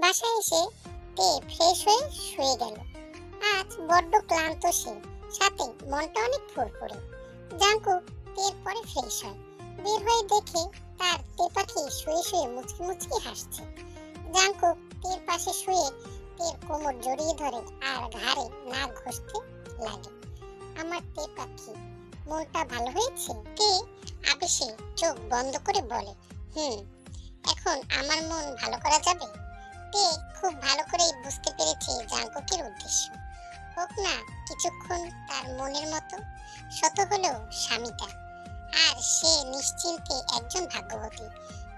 বাসায় এসে তে ফ্রেশ হয়ে শুয়ে গেল। আজ বড্ড ক্লান্ত সে। সাথে মনটা অনেক ফুরফুরে। জাঙ্কুক তের পরে ফ্রেশ হয়। বের হয়ে দেখে তার তে পাখি শুয়ে শুয়ে মুচকি মুচকি হাসছে। জাঙ্কুক তের পাশে শুয়ে তের কোমর জড়িয়ে ধরে আর ঘাড়ে নাক ঘষতে লাগে। আমার তে পাখি, মনটা ভালো হয়েছে? তে আবেশে চোখ বন্ধ করে বলে, হুম, এখন আমার মন ভালো করা যাবে? তে খুব ভালো করেই বুঝতে পেরেছে জাঙ্কুকের উদ্দেশ্য। হোক না, কিছুক্ষণ তার মনের মতো শত হলেও স্বামীটা। আর সে নিশ্চিন্তে একজন ভাগ্যবতী।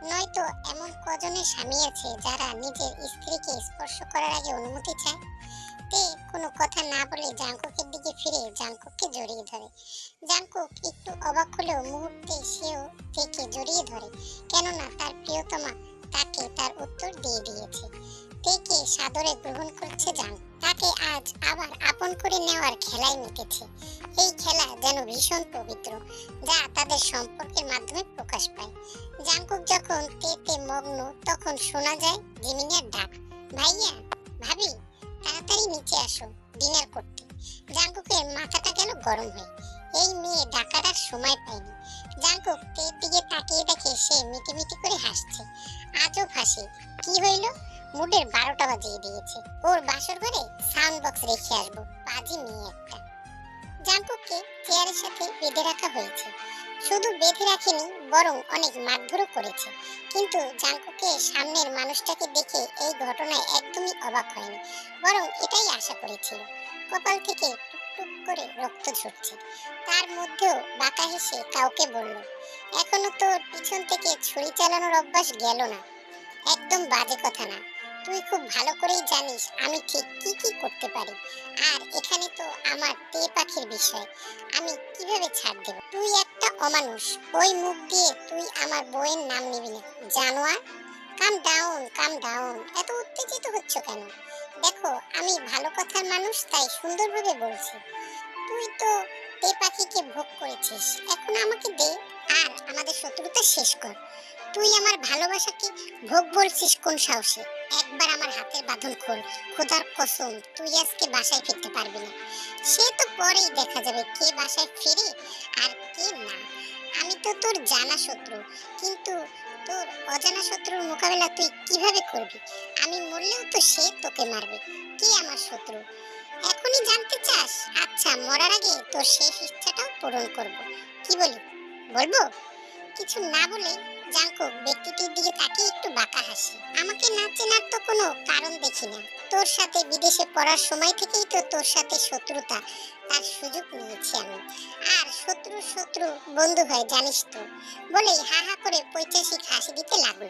নয়তো এমন কজনের স্বামী আছে যারা নিজের স্ত্রীকে স্পর্শ করার আগে অনুমতি চায়। তে কোনো কথা না বলে জাঙ্কুকের দিকে ফিরে জাঙ্কুককে জড়িয়ে ধরে। জাঙ্কুক একটু অবাক হলেও মুহূর্তে সেও থেকে জড়িয়ে ধরে। কেননা তার প্রিয়তমা তাকে তার উত্তর দিয়ে দিয়েছে। তেকে সাদরে গ্রহণ করছে জাং তাকে আজ আবার আপন করে নেওয়ার খেলায় মেতেছে এই খেলা যেন ভীষণ পবিত্র, যা তাদের সম্পর্কের মাধ্যমে প্রকাশ পায়। জাঙ্কুক যখন তেতে মগ্ন, তখন শোনা যায় জিমিনের ডাক। ভাইয়া, ভাবি, তাড়াতাড়ি নিচে আসো, ডিনার করতে। জাঙ্কুকের মাথাটা গেল গরম হয়ে। এই মেয়ে ডাকার আর সময় পায়নি। জাঙ্কুক, তের দিকে তাকিয়ে দেখে সে মিটিমিটি করে হাসছে। আজও হাসি কি হইল? মুডের বারোটা বাজিয়ে দিয়েছে। ওর বাসর ঘরে সাউন্ড বক্স রেখে আসব। পাজি মেয়ে একটা। জাঙ্কুককে চেয়ারের সাথে বেঁধে রাখা হয়েছে। শুধু বেঁধে রাখেনি, বরং অনেক মারধরও করেছে। কিন্তু জাঙ্কুকে সামনের মানুষটাকে দেখে এই ঘটনায় একদমই অবাক হয়নি। বরং এটাই আশা করেছিল। কপাল থেকে টুকটুক করে রক্ত ঝরছে। তার মধ্যেও বাঁকা হেসে কাউকে বলল, এখনও তোর পিছন থেকে ছুরি চালানোর অভ্যাস গেল না। একদম বাজে কথা না। তুই খুব ভালো করেই জানিস আমি ঠিক কি কি করতে পারি। আর এখানে তো আমার তে পাখির বিষয়। আমি কীভাবে ছাড় দেব? তুই একটা অমানুষ। ওই মুখ দিয়ে তুই আমার বইয়ের নাম নিবি না। জানোয়ার? কাম ডাউন কাম ডাউন এত উত্তেজিত হচ্ছ কেন? দেখো, আমি ভালো কথার মানুষ, তাই সুন্দরভাবে বলছি। তুই তো তে পাখিকে ভোগ করেছিস। এখন আমাকে দে আর আমাদের শত্রুতা শেষ কর। তুই আমার ভালোবাসাকে ভোগ বলছিস কোন সাহসে? একবার আমার হাতের বাঁধন খোল, খোদার কসম, তুই আজকে বাসায় ফিরতে পারবি না। সে তো পরেই দেখা যাবে কে বাসায় ফিরে আর কে না। আমি তো তোর জানা শত্রু, কিন্তু তোর অজানা শত্রুর মোকাবেলা তুই কীভাবে করবি? আমি মরলেও তো সে তোকে মারবে। কে আমার শত্রু? এখনই জানতে চাস? আচ্ছা মরার আগে তোর শেষ ইচ্ছাটাও পূরণ করব। কি বলি? বলব? কিছু না বলে জাঙ্কুক ব্যক্তিটির দিকে তাকিয়ে একটু বাঁকা হাসি। আমাকে না চেনার তো কোনো কারণ দেখি না। তোর সাথে বিদেশে পড়ার সময় থেকেই তো তোর সাথে শত্রুতা। তার সুযোগ নিয়েছি আমি। আর শত্রু শত্রু, বন্ধু হয় জানিস তো। বলেই হা হা করে পৈচাসিক হাসি দিতে লাগল।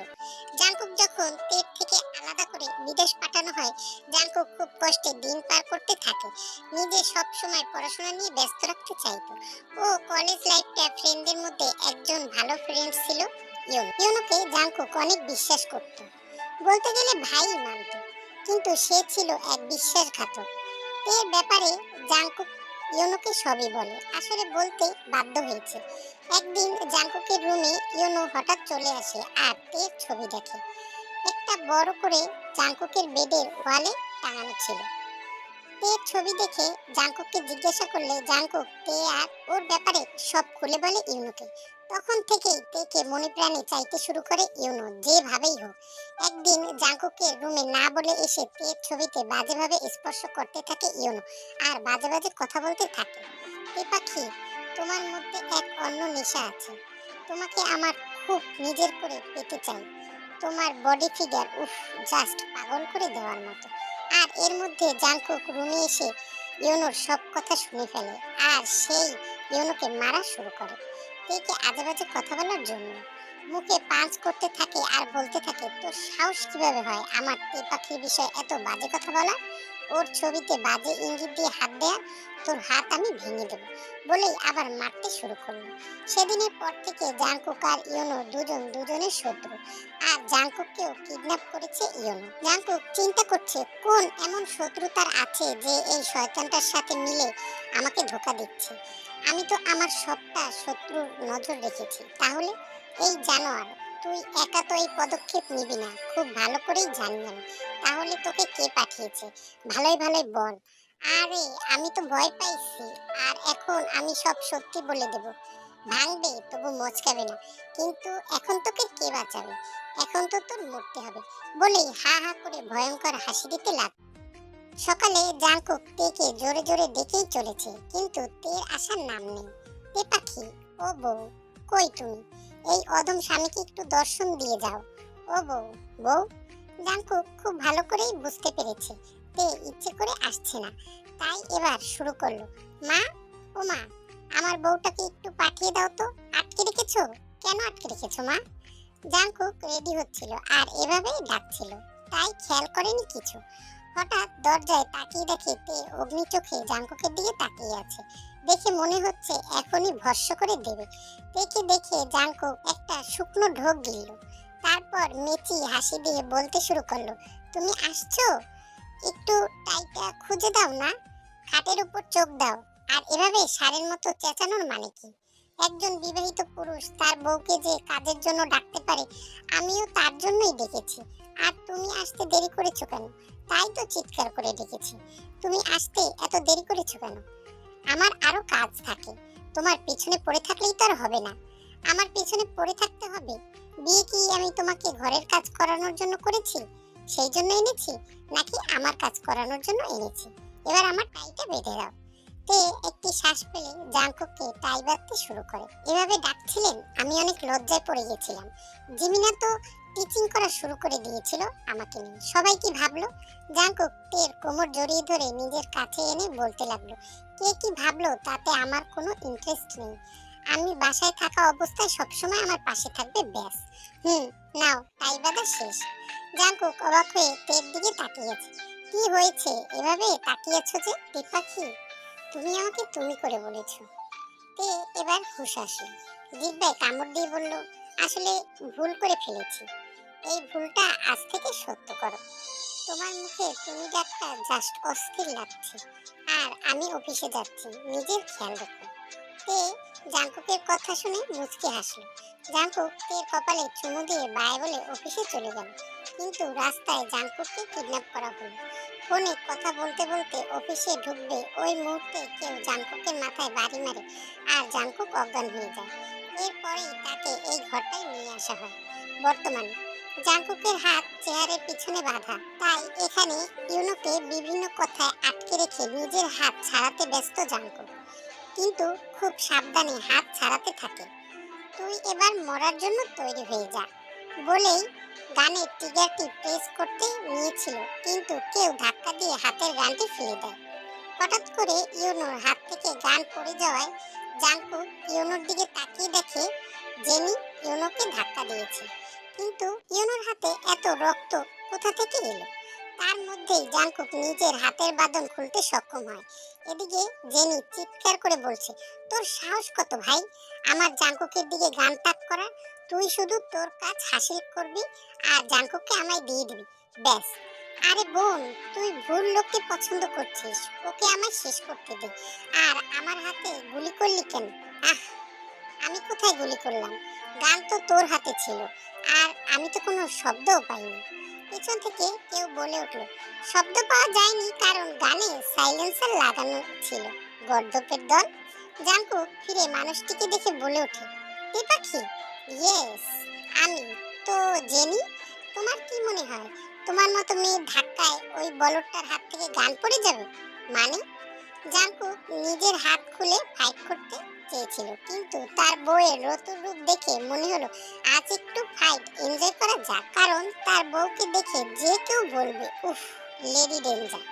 জাঙ্কুক যখন পেট থেকে আলাদা করে বিদেশ পাঠানো হয়, জাঙ্কুক খুব কষ্টে দিন পার করতে থাকে। নিজে সব সময় পড়াশোনা নিয়ে ব্যস্ত রাখতে চাইতো। ও কলেজ লাইফটা ফ্রেন্ডদের মধ্যে একজন ভালো ফ্রেন্ড ছিল, ইউনো। ইউনোকে জাঙ্কুক অনেক বিশ্বাস করত। বলতে গেলে ভাই মানত। কিন্তু সে ছিল এক বিশ্বাসঘাতক। এর ব্যাপারে জাঙ্কুক ইউনোকে সবই বলে। আসলে বলতে বাধ্য হয়েছে। একদিন জাঙ্কুকের রুমে ইউনো হঠাৎ চলে আসে আর তের ছবি দেখে। একটা বড় করে জাঙ্কুকের বেডের ওয়ালে টাঙানো ছিল। তের ছবি দেখে জাঙ্কুককে জিজ্ঞাসা করলে, জাঙ্কুক, তে আর ওর ব্যাপারে সব খুলে বলে ইউনোকে তখন থেকেই তেকে মনে প্রাণে চাইতে শুরু করে ইউনো, যেভাবেই হোক। একদিন জাঙ্কুকের রুমে না বলে এসে তের ছবিতে বাজেভাবে স্পর্শ করতে থাকে ইউনো, আর বাজে বাজে কথা বলতে থাকে। এ পাখি, তোমার মধ্যে এক অন্য নেশা আছে। তোমাকে আমার খুব নিজের করে পেতে চাই। তোমার বডি ফিগার, উফ, জাস্ট পাগল করে দেওয়ার মতো। আর এর মধ্যে জাঙ্কুক রুমে এসে ইউনোর সব কথা শুনে ফেলে, আর সেই ইউনোকে মারা শুরু করে। তেকে আজে বাজে কথা বলার জন্য? মুখে পাঁচ করতে থাকে আর বলতে থাকে, তোর সাহস কীভাবে হয়? আমার তে পাখির বিষয়ে এত বাজে কথা বলা ওর ছবিতে বাজে ইঙ্গিত দিয়ে হাত দেয়া, তোর হাত আমি ভেঙে দেবো বলেই আবার মারতে শুরু করল। সেদিনের পর থেকে জাঙ্কুক আর ইউনো দুজন দুজনের শত্রু। আর জাঙ্কুককেও কিডন্যাপ করেছে ইউনো জাঙ্কুক চিন্তা করছে, কোন এমন শত্রু তার আছে যে এই শয়তানটার সাথে মিলে আমাকে ধোকা দিচ্ছে? আমি তো আমার সবটা শত্রুর নজর রেখেছি। তাহলে এই জানোয়ার, তুই একা তো এই পদক্ষেপ নিবি না, খুব ভালো করেই জানি আমি তাহলে তোকে কে পাঠিয়েছে? ভালোই ভালোই বল। আরে, আমি তো ভয় পাইছি, আর এখন আমি সব সত্যি বলে দেব। ভাঙবে, তবু মচকাবে না। কিন্তু এখন তোকে কে বাঁচাবে? এখন তো তোর মরতে হবে। বলেই হা হা করে ভয়ঙ্কর হাসি দিতে লাগ সকালে জাঙ্কুক তেকে জোরে জোরে ডেকেই চলেছে, কিন্তু তের আসার নাম নেই। তে পাখি, ও বউ, কই তুমি? এই অধম স্বামীকে একটু দর্শন দিয়ে যাও। ও বউ বউ? জাঙ্কুক খুব ভালো করেই বুঝতে পেরেছে। তে ইচ্ছে করে আসছে না। তাই এবার শুরু করল। মা, ও মা, আমার বউটাকে একটু পাঠিয়ে দাও তো। আটকে রেখেছো? কেন আটকে রেখেছো মা? জাঙ্কুক রেডি হচ্ছিল আর এভাবেই ডাকছিল। তাই খেয়াল করেনি কিছু। হঠাৎ দরজায় তাকিয়ে দেখে তে অগ্নি চোখে জাঙ্কুকের দিকে তাকিয়ে আছে। দেখে মনে হচ্ছে এখনই ভস্য করে দেবে। দেখে দেখে জাঙ্কুক একটা শুকনো ঢোক গিলল। তারপর মেচি হাসি দিয়ে বলতে শুরু করল, তুমি আসছো? একটু টাইটা খুঁজে দাও না। খাটের উপর চোখ দাও। আর এভাবে সারের মতো চেঁচানোর মানে কি? একজন বিবাহিত পুরুষ তার বউকে যে কাজের জন্য ডাকতে পারে, আমিও তার জন্যই ডেকেছি। আর তুমি আসতে দেরি করেছ কেন? তাই তো চিৎকার করে ডেকেছি। তুমি আসতে এত দেরি করেছ কেন? আমার আরও কাজ থাকে। তোমার পিছনে পড়ে থাকলেই তো আর হবে না। আমার পিছনে পড়ে থাকতে হবে? বিয়ে কি আমি তোমাকে ঘরের কাজ করানোর জন্য করেছি? সেই জন্য এনেছি? নাকি আমার কাজ করানোর জন্য এনেছি? এবার আমার টাইটা বেঁধে দাও। তে একটি শ্বাস পেলে জাঙ্কুককে টাই বাঁধতে শুরু করে। এভাবে ডাকছিলেন, আমি অনেক লজ্জায় পড়ে গেছিলাম। জিমিনা তো টিচিং করা শুরু করে দিয়েছিল আমাকে নিয়ে। সবাই কি ভাবলো? জাঙ্কুক তের কোমর জড়িয়ে ধরে নিজের কাছে এনে বলতে লাগল, কে কি ভাবলো? তাতে আমার কোনো ইন্টারেস্ট নেই। আমি বাসায় থাকা অবস্থায় সবসময় আমার পাশে থাকবে, ব্যাস। হুম, নাও, তাই বাঁধা শেষ। জাঙ্কুক অবাক হয়ে তের দিকে তাকিয়েছে। কি হয়েছে? এভাবে তাকিয়েছো যে পাখি তুমি আমাকে তুমি করে বলেছ। তে এবার হুশ আসলো দিব্যাই কামড় দিয়ে বলল আসলে ভুল করে ফেলেছি। এই ভুলটা আজ থেকে সত্য করো। তোমার মুখে তুমি ডাকটা জাস্ট অস্থির লাগছে, আর আমি অফিসে যাচ্ছি, নিজের খেয়াল রেখো। তে জাঙ্কুকের কথা শুনে মুচকে হাসলো। জাঙ্কুক তের কপালে চুমু দিয়ে বায় বলে অফিসে চলে গেল। কিন্তু রাস্তায় জাঙ্কুককে কিডন্যাপ করা হলো। ফোনে কথা বলতে বলতে অফিসে ঢুকবে ওই মুহূর্তে কেউ জাঙ্কুকের মাথায় বাড়ি মারে, আর জাঙ্কুক অজ্ঞান হয়ে যায়। এরপরেই তাকে এই ঘরটায় নিয়ে আসা হয়। বর্তমানে জাঙ্কুকের হাত চেয়ারের পিছনে বাঁধা। তাই এখানে ইউনোকে বিভিন্ন কথায় আটকে রেখে নিজের হাত ছাড়াতে ব্যস্ত জাঙ্কুক। কিন্তু খুব সাবধানে হাত ছাড়াতে থাকে। তুই এবার মরার জন্য তৈরি হয়ে যা বলেই গানের ট্রিগারটি প্রেস করতে নিয়েছিল। কিন্তু কেউ ধাক্কা দিয়ে হাতের গানটি ফেলে দেয়। হঠাৎ করে ইউনোর হাত থেকে গান পড়ে যাওয়ায় জাঙ্কুক ইউনোর দিকে তাকিয়ে দেখে জেনি ইউনোকে ধাক্কা দিয়েছে। কিন্তু ইউনোর হাতে এত রক্ত কোথা থেকে এলো? তার মধ্যেই জাঙ্কুক নিজের হাতের বাঁধন খুলতে সক্ষম হয়। এদিকে জেনি চিৎকার করে বলছে, তোর সাহস কত ভাই? আমার জাঙ্কুকের দিকে গান তাক করা তুই শুধু তোর কাজ হাসিল করবি আর জাঙ্কুককে আমায় দিয়ে দিবি। ব্যাস। আরে বোন, তুই ভুল লোককে পছন্দ করছিস। ওকে আমায় শেষ করতে দে। আর আমার হাতে গুলি করলি কেন? আহ, আমি কোথায় গুলি করলাম? গান তো তোর হাতে ছিল। আর আমি তো কোনো শব্দও পাইনি। পিছন থেকে কেউ বলে উঠল, শব্দ পাওয়া যায়নি, কারণ গানে সাইলেন্সার লাগানো ছিল। গর্দপের দল? জাঙ্কু ফিরে মানুষটিকে দেখে বলে ওঠে তে পাখি? ইয়েস আমি। তো জেনি, তোমার কি মনে হয়? তোমার মতো মেয়ে ধাক্কায় ওই বলদটার হাত থেকে গান পড়ে যাবে? মানে? জাঙ্কু নিজের হাত খুলে ফাইট করতে চেয়েছিল, কিন্তু তার বউয়ের রতুর রূপ দেখে মনে হলো, আজ একটু ফাইট এনজয় করা যাক। কারণ তার বউকে দেখে যে কেউ বলবে, উফ লেডি ডেঞ্জার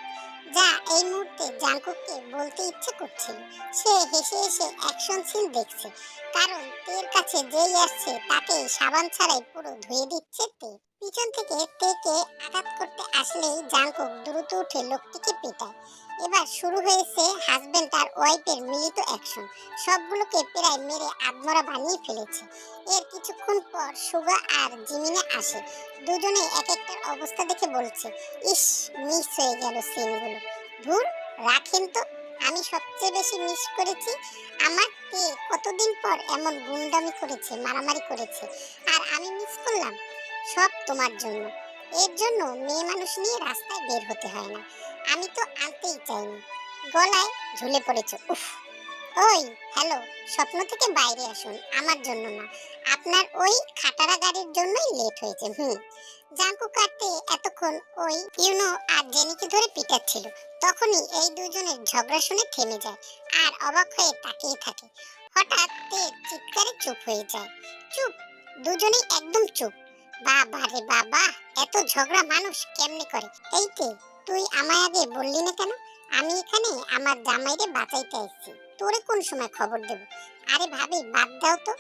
যা এই মুহূর্তে জাংকুককে বলতে ইচ্ছে করছিল। সে হেসে হেসে অ্যাকশন সিন দেখছে। কারণ তের কাছে যেই আসছে, তাকে সাবান ছাড়াই পুরো ধুয়ে দিচ্ছে তে। পিছন থেকে তেকে আঘাত করতে আসলেই জাঙ্কুক দ্রুত উঠে লোকটিকে পেটায়। এবার শুরু হয়েছে হাজবেন্ড আর ওয়াইফের মিলিত অ্যাকশন সবগুলোকে প্রায় মেরে আদমরা বানিয়ে ফেলেছে। এর কিছুক্ষণ পর সুগা আর জিমিনে আসে। দুজনে এক একটার অবস্থা দেখে বলছে, ইস মিস হয়ে গেল সিনগুলো ধুর, রাখেন তো। আমি সবচেয়ে বেশি মিস করেছি। আমার তে কতদিন পর এমন গুন্ডামি করেছে, মারামারি করেছে। আর আমি মিস করলাম? সব তোমার জন্য। এর জন্য মেয়ে মানুষ নিয়ে রাস্তায় বের হতে হয় না। আমি তো আনতেই চাইনি। গলায় ঝুলে পড়েছে, উফ। ওই হ্যালো স্বপ্ন থেকে বাইরে আসুন, আমার জন্য না। আপনার ওই খাটারা গাড়ির জন্যই লেট হয়েছে, হুম। জাঙ্কু কাটতে এতক্ষণ ওই ইউনো আর জেনিকে ধরে পিটাচ্ছিল। তখনই এই দুজনের ঝগড়া শুনে থেমে যায় আর অবাক হয়ে তাকিয়ে থাকে। হঠাৎ তে চিৎকারে চুপ হয়ে যায়। চুপ, দুজনেই একদম চুপ। বাবা রে বাবা, এত ঝগড়া মানুষ কেমনে করে? তুই আমায় আগে বললি না কেন? আমি এখানে আমার জামাইরে বাঁচাইতে এসেছি। তোরে কোন সময় খবর দেব? আরে ভাবি, বাদ দাও তো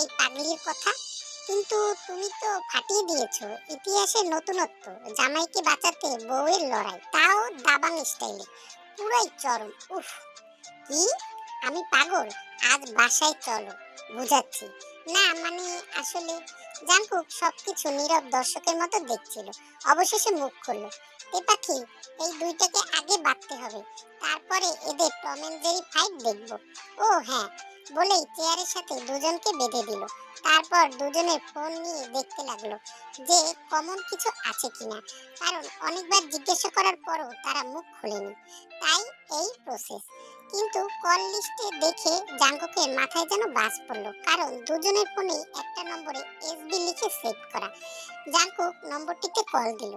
এই পাগলির কথা। কিন্তু তুমি তো ফাটিয়ে দিয়েছ, ইতিহাসের নতুনত্ব, জামাইকে বাঁচাতে বউয়ের লড়াই, তাও দাবাং স্টাইলে পুরাই চরম, উফ। কি? আমি পাগল? আজ বাসায় চলো, বুঝাচ্ছি। না মানে আসলে জাঙ্কুক সবকিছু নীরব দর্শকের মতো দেখছিল। অবশেষে মুখ খুললো। এ পাখি, এই দুইটাকে আগে বাঁধতে হবে, তারপরে এদের টম এন্ড জেরি ফাইট দেখব। ও হ্যাঁ বলেই চেয়ারের সাথে দুজনকে বেঁধে দিল। তারপর দুজনের ফোন নিয়ে দেখতে লাগল যে কমন কিছু আছে কিনা। কারণ অনেকবার জিজ্ঞাসা করার পরও তারা মুখ খোলেনি। তাই এই প্রসেস কিন্তু কল লিস্টে দেখে জাঙ্কুকের মাথায় যেন বাস পড়ল। কারণ দুজনের ফোনেই একটা নম্বরে এসবি লিখে সেভ করা। জাঙ্কুক নম্বরটিতে কল দিল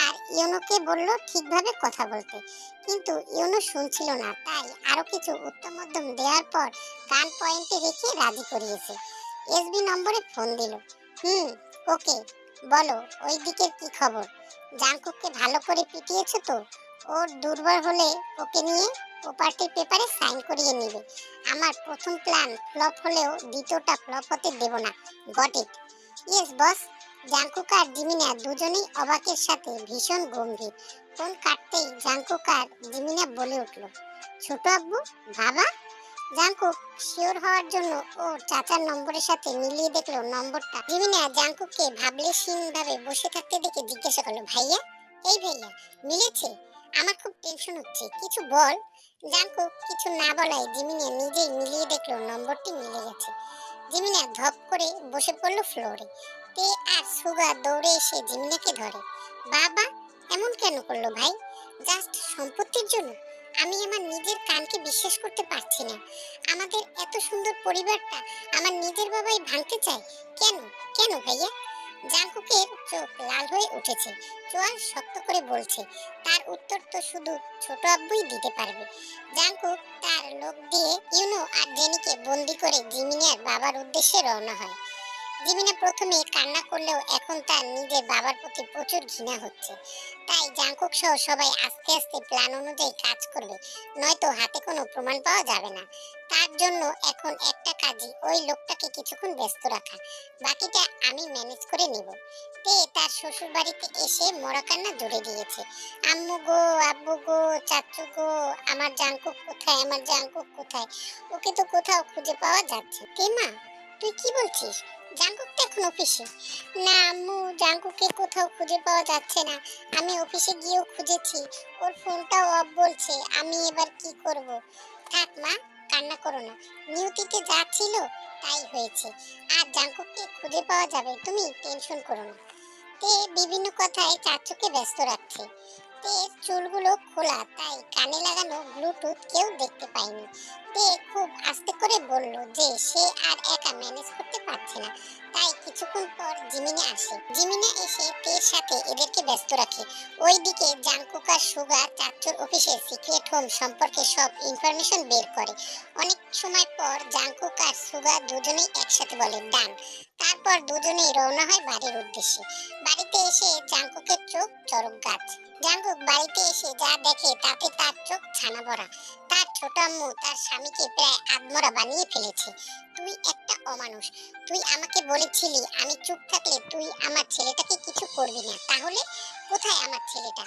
আর ইউনোকে বলল ঠিকভাবে কথা বলতে। কিন্তু ইউনো শুনছিল না, তাই আরও কিছু উত্তম মধ্যম দেওয়ার পর গান পয়েন্টে রেখে রাজি করিয়েছে। এসবি নম্বরে ফোন দিল। হুম, ওকে, বলো, ওই দিকের কি খবর? জাঙ্কুককে ভালো করে পিটিয়েছো তো? ওর দুর্বল হলে ওকে নিয়ে পার্টির পেপারে সাইন করিয়ে নেবে। আমার প্রথম প্ল্যান ফ্লপ হলেও দ্বিতীয়টা ফ্লপ হতে দেব না। Got it yes boss Jungkook আর জিমিনা দুজনেই অবাকের সাথে ভীষণ গম্ভীর। ফোন কাটতেই জাঙ্কুক আর জিমিনা বলে উঠল, ছোট আব্বু, বাবা? জাঙ্কুক শিওর হওয়ার জন্য ও চাচার নম্বরের সাথে মিলিয়ে দেখল নম্বরটা। জিমিনা জাঙ্কুককে ভাবলেশীন ভাবে বসে থাকতে দেখে জিজ্ঞাসা করল, ভাইয়া? এই ভাইয়া, মিলেছে। আমার খুব টেনশন হচ্ছে। কিছু বল। জাঙ্কুক কিছু না বলায় জিমিনা নিজেই মিলিয়ে দেখল নম্বরটি মিলে গেছে। জিমিনা ধপ করে বসে পড়ল ফ্লোরে। তে আর সুগা দৌড়ে এসে জিমিনাকে ধরে। বাবা, এমন কেন করল ভাই? জাস্ট সম্পত্তির জন্য? আমি আমার নিজের কানকে বিশ্বাস করতে পারছি না। আমাদের এত সুন্দর পরিবারটা আমার নিজের বাবাই ভাঙতে চায়। কেন? কেন ভাইয়া? জাঙ্কুকের চোখ লাল হয়ে উঠেছে। চোয়াল শক্ত করে বলছে, তার উত্তর তো শুধু ছোট আব্বুই দিতে পারবে। জাঙ্কুক তার লোক দিয়ে ইউনো আর জেনিকে বন্দি করে জিমিনিয়ার বাবার উদ্দেশ্যে রওনা হয়। জিমিনা প্রথমে কান্না করলেও এখন তার নিজের বাবার প্রতি প্রচুর ঘৃণা হচ্ছে। তাই জাঙ্কুক সহ সবাই আস্তে আস্তে প্ল্যান অনুযায়ী কাজ করবে, নয়তো হাতে কোনো প্রমাণ পাওয়া যাবে না। তার জন্য এখন একটা কাজই ওই লোকটাকে কিছুক্ষণ ব্যস্ত রাখা, বাকিটা আমি ম্যানেজ করে নিব। তে তার শ্বশুর বাড়িতে এসে মরা কান্না জুড়ে দিয়েছে। আম্মু গো, আব্বু গো, চাচু গো, আমার জাঙ্কুক কোথায়, আমার জাঙ্কুক কোথায়? ওকে তো কোথাও খুঁজে পাওয়া যাচ্ছে তে মা, তুই কি বলছিস? জাঙ্কুক এখন অফিসে না আম্মু জাঙ্কুকে কোথাও খুঁজে পাওয়া যাচ্ছে না। আমি অফিসে গিয়েও খুঁজেছি। ওর ফোনটাও অফ বলছে। আমি এবার কি করব? থাক মা, কান্না করো না। নিউতিতে যা ছিল তাই হয়েছে। আর জাঙ্কুককে খুঁজে পাওয়া যাবে, তুমি টেনশন করো না। তে বিভিন্ন কথায় চাচুকে ব্যস্ত রাখছে। তে চুলগুলো খোলা, তাই কানে লাগানো ব্লুটুথ কেউ দেখতে পায়নি। তে খুব আস্তে করে বলল যে সে আর একা ম্যানেজ করতে পারছে না। তাই কিছুক্ষণ পর জিমিনে আসে। জিমিনে এসে তের সাথে এদেরকে ব্যস্ত রাখে। ওইদিকে জাংকুক আর সুগা চাচুর অফিসের সিক্রেট হোম সম্পর্কে সব ইনফরমেশন বের করে। অনেক সময় পর জাংকুক আর সুগা দুজনেই একসাথে বলে, ডান। তারপর দুজনেই রওনা হয় বাড়ির উদ্দেশ্যে। বাড়িতে এসে জাংকুকের চোখ চরক গাছ। জাংকুক বাড়িতে এসে যা দেখে তাতে তার চোখ ছানা ভরা। তার ছোট আম্মু, তার স্বামীকে প্রায় আদমরা বানিয়ে ফেলেছে। তুই একটা অমানুষ। তুই আমাকে বলেছিলি আমি চুপ থাকলে তুই আমার ছেলেটাকে কিছু করবি না। তাহলে কোথায় আমার ছেলেটা?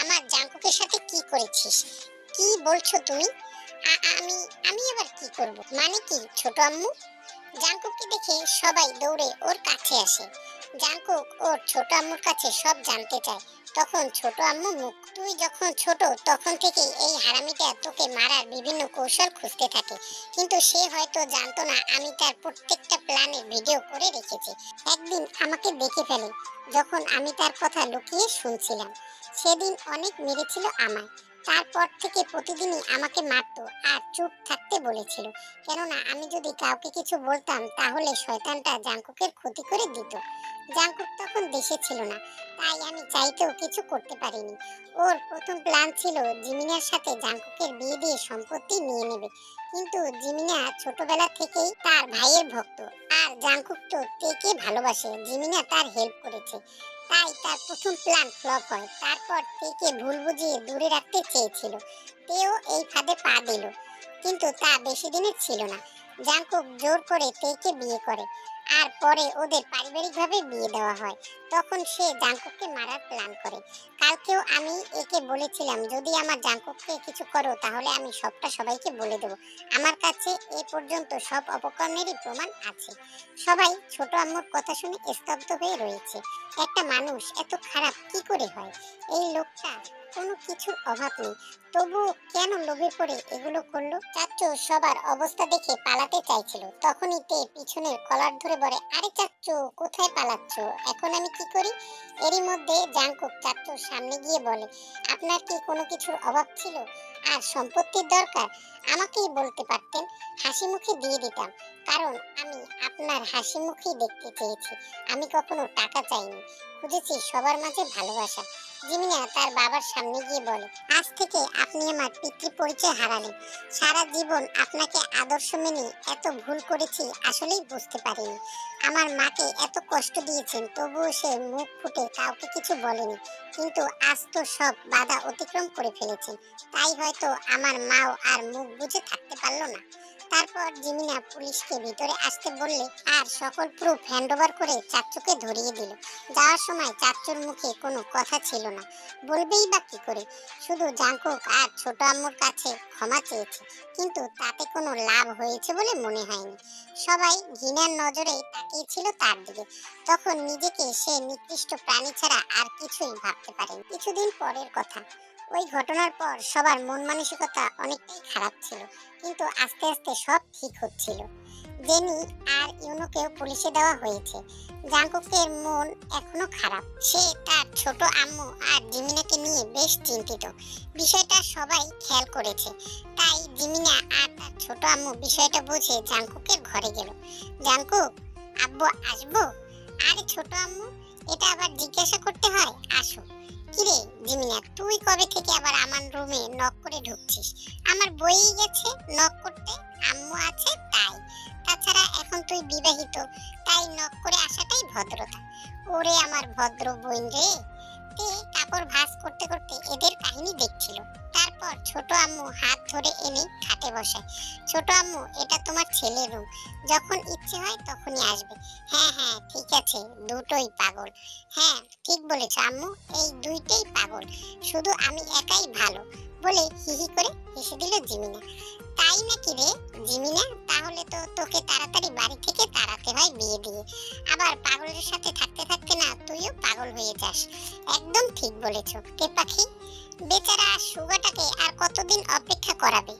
আমার জাঙ্কুকের সাথে কি করেছিস? কি বলছো তুমি? আমি আমি আবার কি করব? মানে কি, ছোট আম্মু? জাঙ্কুককে দেখে সবাই দৌড়ে ওর কাছে আসে। জাঙ্কুক ওর ছোট আম্মুর কাছে সব জানতে চায়। তখন ছোট আম্মু মুখ তুই যখন ছোট, তখন থেকে এই হারামিটা তোকে মারার বিভিন্ন কৌশল খুঁজতে থাকে। কিন্তু সে হয়তো জানতো না, আমি তার প্রত্যেকটা প্ল্যানের ভিডিও করে রেখেছি। একদিন আমাকে দেখে ফেলে, যখন আমি তার কথা লুকিয়ে শুনছিলাম। সেদিন অনেক মেরেছিল আমায়। তারপর থেকে প্রতিদিনই আমাকে মারতো আর চুপ থাকতে বলেছিল। কেননা আমি যদি কাউকে কিছু বলতাম, তাহলে শয়তানটা জাঙ্কুকের ক্ষতি করে দিত। জাঙ্কুক তখন দেশে ছিল না, তাই আমি চাইতেও কিছু করতে পারিনি। ওর প্রথম প্ল্যান ছিল জিমিনার সাথে জাঙ্কুকের বিয়ে দিয়ে সম্পত্তি নিয়ে নেবে। কিন্তু জিমিনা ছোটবেলা থেকেই তার ভাইয়ের ভক্ত। আর জাঙ্কুক তো তেকে ভালোবাসে, জিমিনা তার হেল্প করেছে। তাই তার প্রথম প্ল্যান ফ্লপ হয়। তারপর তেকে ভুল বুঝিয়ে দূরে রাখতে চেয়েছিল। তেও এই ফাঁদে পা দিল। কিন্তু তা বেশি দিনের ছিল না। জাঙ্কুক জোর করে তেকে বিয়ে করে। আর পরে ওদের পারিবারিকভাবে বিয়ে দেওয়া হয়। তখন সে জাঙ্কুককে মারার প্ল্যান করে। কালকেও আমি একে বলেছিলাম, যদি আমার জাঙ্কুককে কিছু করো, তাহলে আমি সবটা সবাইকে বলে দেবো। আমার কাছে এ পর্যন্ত সব অপকর্মেরই প্রমাণ আছে। সবাই ছোট আম্মুর কথা শুনে স্তব্ধ হয়ে রয়েছে। একটা মানুষ এত খারাপ কি করে হয়? এই লোকটা কোনো কিছুর অভাব নেই। তবু কেন লোভে পড়ে এগুলো করল? চাচ্চু সবার অবস্থা দেখে পালাতে চাইছিল। তখনই তে পিছনের কলার ধরে বলে, আরে চাচ্চু, কোথায় পালাচ্ছ? এখন আমি কি করি? এরই মধ্যে জাঙ্কুক চাচ্চুর সামনে গিয়ে বলে, আপনার কি কোনো কিছুর অভাব ছিল? আর সম্পত্তির দরকার? আমাকেই বলতে পারতেন। হাসি মুখে দিয়ে দিতাম। কারণ আমি আপনার হাসি মুখেই দেখতে চেয়েছি। আমি কখনো টাকা চাইনি। খুঁজেছি সবার মাঝে ভালোবাসা। জিমিনা তার বাবার সামনে গিয়ে বলে, আজ থেকে আপনি আমার পিতৃ পরিচয় হারালেন। সারা জীবন আপনাকে আদর্শ মেনে এত ভুল করেছি আসলেই বুঝতে পারিনি। আমার মাকে এত কষ্ট দিয়েছেন, তবুও সে মুখ ফুটে কাউকে কিছু বলেনি। কিন্তু আজ তো সব বাধা অতিক্রম করে ফেলেছেন। তাই হয়তো আমার মাও আর মুখ বুঝে থাকতে পারল না। তারপর জিমিনা পুলিশকে ভিতরে আসতে বললে আর সকল প্রুফ হ্যান্ডওভার করে চাচ্চুকে ধরিয়ে দিল। যাওয়ার সময় চাচ্চুর মুখে কোনো কথা ছিল না। বলবেই বা কি করে? শুধু জাঙ্কুক আর ছোট আম্মুর কাছে ক্ষমা চেয়েছে, কিন্তু তাতে কোনো লাভ হয়েছে বলে মনে হয়নি। সবাই ঘৃণার নজরে তাকিয়েছিল তার দিকে। তখন নিজেকে সে নিকৃষ্ট প্রাণী ছাড়া আর কিছুই ভাবতে পারেনি। কিছুদিন পরের কথা। ওই ঘটনার পর সবার মন মানসিকতা অনেকটাই খারাপ ছিল, কিন্তু আস্তে আস্তে সব ঠিক হচ্ছিল। জেনি আর ইউনোকেও পুলিশে দেওয়া হয়েছে। জাঙ্কুকের মন এখনও খারাপ। সে তার ছোট আম্মু আর জিমিনাকে নিয়ে বেশ চিন্তিত। বিষয়টা সবাই খেয়াল করেছে। তাই জিমিনা আর তার ছোট আম্মু বিষয়টা বুঝে জাঙ্কুকের ঘরে গেল। জাঙ্কুক, আব্বু আসব? আরে ছোট আম্মু, এটা আবার জিজ্ঞাসা করতে হয়? আসো। কিরে জিমিনা, তুই কবে থেকে আবার আমার রুমে নক করে ঢুকছিস? আমার বইই গেছে নক করতে, আম্মু আছে, তাই। তাছাড়া এখন তুই বিবাহিত, তাই নক করে আসাটাই ভদ্রতা। ওরে আমার ভদ্র বোন রে। তে কাপড় ভাঁজ করতে করতে এদের কাহিনী দেখছিল। তারপর ছোট আম্মু হাত ধরে এনে খাটে বসায়। ছোট আম্মু, এটা তোমার ছেলের রুম। যখন ইচ্ছে হয় তখনই আসবে। হ্যাঁ হ্যাঁ ঠিক আছে, দুটোই পাগল। হ্যাঁ ঠিক বলেছ আম্মু, এই দুইটাই পাগল। শুধু আমি একাই ভালো, বলে হিহি করে হেসে দিল জিমিনা। তাই নাকি রে, জিমিনা? তাহলে তো তোকে তাড়াতাড়ি বাড়ি থেকে তাড়াতে হয় বিয়ে দিয়ে। আবার পাগলের সাথে থাকতে থাকতে না তুইও পাগল হয়ে যাস। একদম ঠিক বলেছ, কে পাখি? বেচারা সুগাটাকে আর কতদিন অপেক্ষা করাবে?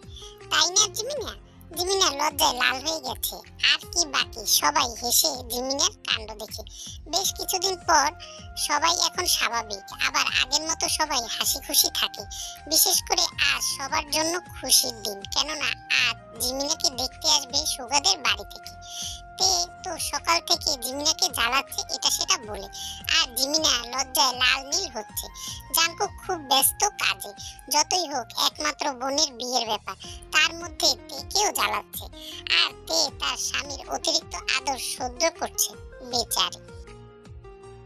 তাই না জিমিনা? জিমিনা লজ্জায় লাল হয়ে গেছে। আর কি বাকি? সবাই হেসে জিমিনার কাণ্ড দেখে। বেশ কিছুদিন পর সবাই এখন স্বাভাবিক। আবার আগের মতো সবাই হাসি খুশি থাকে। বিশেষ করে আজ সবার জন্য খুশির দিন। কেননা আজ জিমিনাকে দেখতে আসবে সুগাদের বাড়ি থেকে। তে, তো সকাল থেকে জিমিনাকে জ্বালাচ্ছে এটা সেটা বলে। আর জিমিনা লজ্জায় লাল নীল হচ্ছে। জাঙ্কুক খুব ব্যস্ত কাজে। যতই হোক, একমাত্র বোনের বিয়ের ব্যাপার। তার মধ্যে তেকেও জ্বালাচ্ছে। আর তে তার স্বামীর অতিরিক্ত আদর সহ্য করছে বেচারি।